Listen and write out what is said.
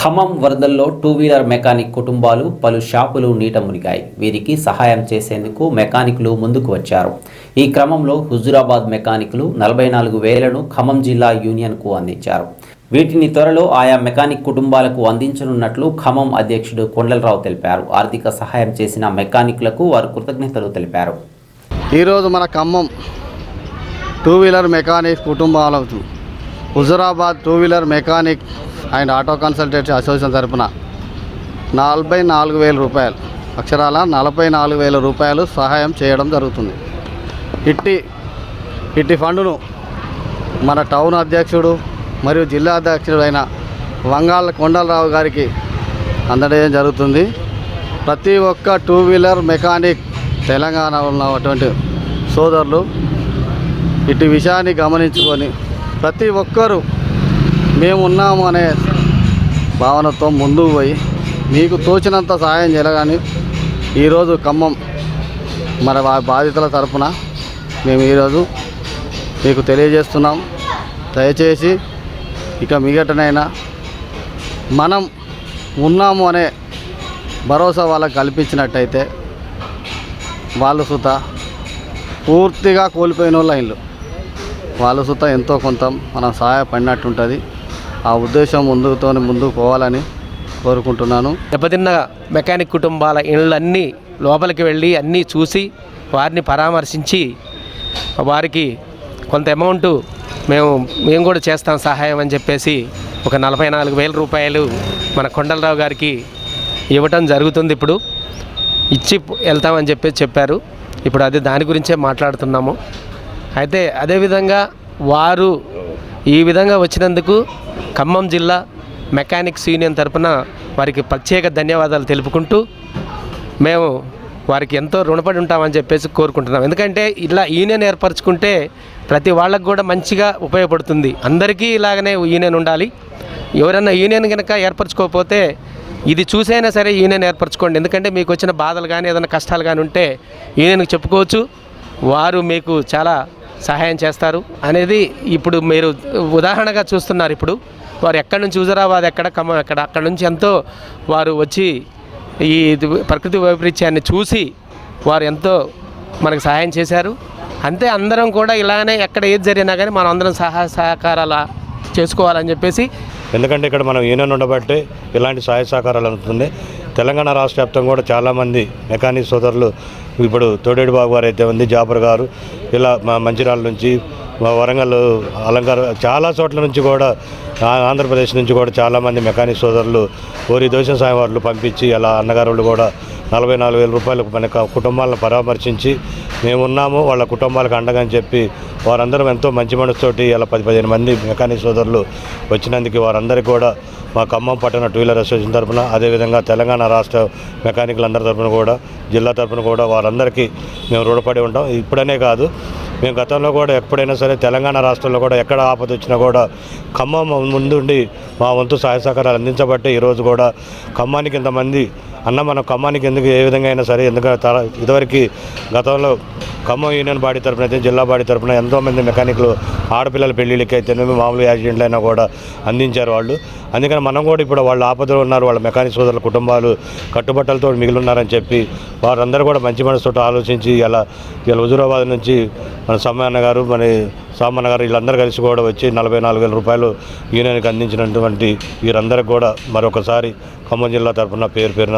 ఖమ్మం వరదల్లో two wheeler mechanic కుటుంబాలు పలు షాపులు నీట మునిగాయి. వీరికి సహాయం చేసేందుకు మెకానిక్లు ముందుకు వచ్చారు. ఈ క్రమంలో హుజురాబాద్ మెకానిక్లు నలభై నాలుగు వేలను ఖమ్మం జిల్లా యూనియన్కు అందించారు. వీటిని త్వరలో ఆయా మెకానిక్ కుటుంబాలకు అందించనున్నట్లు ఖమ్మం అధ్యక్షుడు కొండలరావు తెలిపారు. ఆర్థిక సహాయం చేసిన మెకానిక్లకు వారు కృతజ్ఞతలు తెలిపారు. ఈరోజు మన ఖమ్మం టూ వీలర్ మెకానిక్ కుటుంబాలకు Huzurabad two wheeler mechanic and auto consultancy association తరపున నలభై నాలుగు వేల రూపాయలు అక్షరాల నలభై నాలుగు వేల రూపాయలు సహాయం చేయడం జరుగుతుంది. ఇట్టి ఇట్టి ఫండును మన టౌన్ అధ్యక్షుడు మరియు జిల్లా అధ్యక్షుడైన అయిన వంగాల కొండలరావు గారికి అందడం జరుగుతుంది. ప్రతి ఒక్క టూ వీలర్ మెకానిక్ తెలంగాణలో ఉన్నటువంటి సోదరులు ఇటు విషయాన్ని గమనించుకొని ప్రతి ఒక్కరూ మేము ఉన్నాము అనే భావనతో ముందుకు పోయి మీకు తోచినంత సహాయం చేయగాని ఈరోజు ఖమ్మం మన వా- బాధితుల తరఫున మేము ఈరోజు మీకు తెలియజేస్తున్నాం. దయచేసి ఇక మిగటనైనా మనం ఉన్నాము అనే భరోసా వాళ్ళకి కల్పించినట్టయితే వాళ్ళు సుత పూర్తిగా కోల్పోయిన వాళ్ళ వాళ్ళు సుత ఎంతో కొంత మనం సహాయపడినట్టుంటుంది. ఆ ఉద్దేశం ముందుతో ముందుకు పోవాలని కోరుకుంటున్నాను. దెబ్బతిన్న మెకానిక్ కుటుంబాల ఇళ్ళన్నీ లోపలికి వెళ్ళి అన్నీ చూసి వారిని పరామర్శించి వారికి కొంత అమౌంట్ మేము మేము కూడా చేస్తాం సహాయం అని చెప్పేసి ఒక నలభై నాలుగు వేల రూపాయలు మన కొండలరావు గారికి ఇవ్వటం జరుగుతుంది ఇప్పుడు. ఇచ్చి వెళ్తామని చెప్పేసి చెప్పారు. ఇప్పుడు అది దాని గురించే మాట్లాడుతున్నాము. అయితే అదేవిధంగా వారు ఈ విధంగా వచ్చినందుకు ఖమ్మం జిల్లా మెకానిక్స్ యూనియన్ తరపున వారికి ప్రత్యేక ధన్యవాదాలు తెలుపుకుంటూ మేము వారికి ఎంతో రుణపడి ఉంటామని చెప్పేసి కోరుకుంటున్నాం. ఎందుకంటే ఇలా యూనియన్ ఏర్పరచుకుంటే ప్రతి వాళ్ళకు కూడా మంచిగా ఉపయోగపడుతుంది. అందరికీ ఇలాగనే యూనియన్ ఉండాలి. ఎవరైనా యూనియన్ కనుక ఏర్పరచుకోకపోతే ఇది చూసైనా సరే యూనియన్ ఏర్పరచుకోండి. ఎందుకంటే మీకు వచ్చిన బాధలు కానీ ఏదైనా కష్టాలు కానీ ఉంటే యూనియన్కి చెప్పుకోవచ్చు. వారు మీకు చాలా సహాయం చేస్తారు అనేది ఇప్పుడు మీరు ఉదాహరణగా చూస్తున్నారు ఇప్పుడు. వారు ఎక్కడి నుంచి హుజరాబాద్ ఎక్కడ ఖమ్మం ఎక్కడ? అక్కడ నుంచి ఎంతో వారు వచ్చి ఈ ఇది- ప్రకృతి వైపరీత్యాన్ని చూసి వారు ఎంతో మనకు సహాయం చేశారు. అంతే అందరం కూడా ఇలానే ఎక్కడ ఏది జరిగినా కానీ మనం అందరం సహాయ సహకారాలు చేసుకోవాలని చెప్పేసి ఎందుకంటే ఇక్కడ మనం యూనియన్ ఉండబట్టి ఇలాంటి సహాయ సహకారాలు అందుతుంది. తెలంగాణ రాష్ట్ర వ్యాప్తంగా కూడా చాలామంది మెకానిక్ సోదరులు ఇప్పుడు తోడేడు బాబు గారు అయితే ఉంది జాఫర్ గారు ఇలా మా మంచిర్యాల నుంచి మా వరంగల్ అలంకార చాలా చోట్ల నుంచి కూడా ఆంధ్రప్రదేశ్ నుంచి కూడా చాలామంది మెకానిక్ సోదరులు ఓరి దోష సాయం వాళ్ళు పంపించి అలా అన్నగారు కూడా నలభై నాలుగు వేల రూపాయలకు మన కుటుంబాలను పరామర్శించి మేమున్నాము వాళ్ళ కుటుంబాలకు అండగని చెప్పి వారందరం ఎంతో మంచి మనసుతోటి ఇలా పది పదిహేను మంది మెకానిక్ సోదరులు వచ్చినందుకు వారందరికీ కూడా మా ఖమ్మం పట్టణ టూ వీలర్ అసోసియేషన్ తరఫున అదేవిధంగా తెలంగాణ రాష్ట్ర మెకానికల్ అందరి తరఫున కూడా జిల్లా తరఫున కూడా వారందరికీ మేము రుణపడి ఉంటాం. ఇప్పుడనే కాదు మేము గతంలో కూడా ఎప్పుడైనా సరే తెలంగాణ రాష్ట్రంలో కూడా ఎక్కడ ఆపద వచ్చినా కూడా ఖమ్మం ముందుండి మా వంతు సహాయ సహకారాలు అందించబట్టే ఈరోజు కూడా ఖమ్మానికి ఇంతమంది అన్న మనం ఖమ్మానికి ఎందుకు ఏ విధంగా అయినా సరే ఎందుకంటే తర- ఇదివరకు గతంలో ఖమ్మం యూనియన్ బాడీ తరపున అయితే జిల్లా బాడీ తరపున ఎంతోమంది మెకానిక్లు ఆడపిల్లల పెళ్ళిళ్ళకి అయితేనేమి మామూలు యాక్సిడెంట్లు అయినా కూడా అందించారు వాళ్ళు. అందుకని మనం కూడా ఇప్పుడు వాళ్ళు ఆపదలో ఉన్నారు వాళ్ళ మెకానిక్ సోదరుల కుటుంబాలు కట్టుబట్టలతో మిగిలి ఉన్నారని చెప్పి వారందరూ కూడా మంచి మనసుతో ఆలోచించి ఇలా ఇలా హుజూరాబాద్ నుంచి మన సమ్మన్న గారు మన సామాన్న గారు వీళ్ళందరూ కలిసి కూడా వచ్చి నలభై నాలుగు వేల రూపాయలు యూనియన్కి అందించినటువంటి వీరందరికీ కూడా మరొకసారి ఖమ్మం జిల్లా తరఫున పేరు పేరున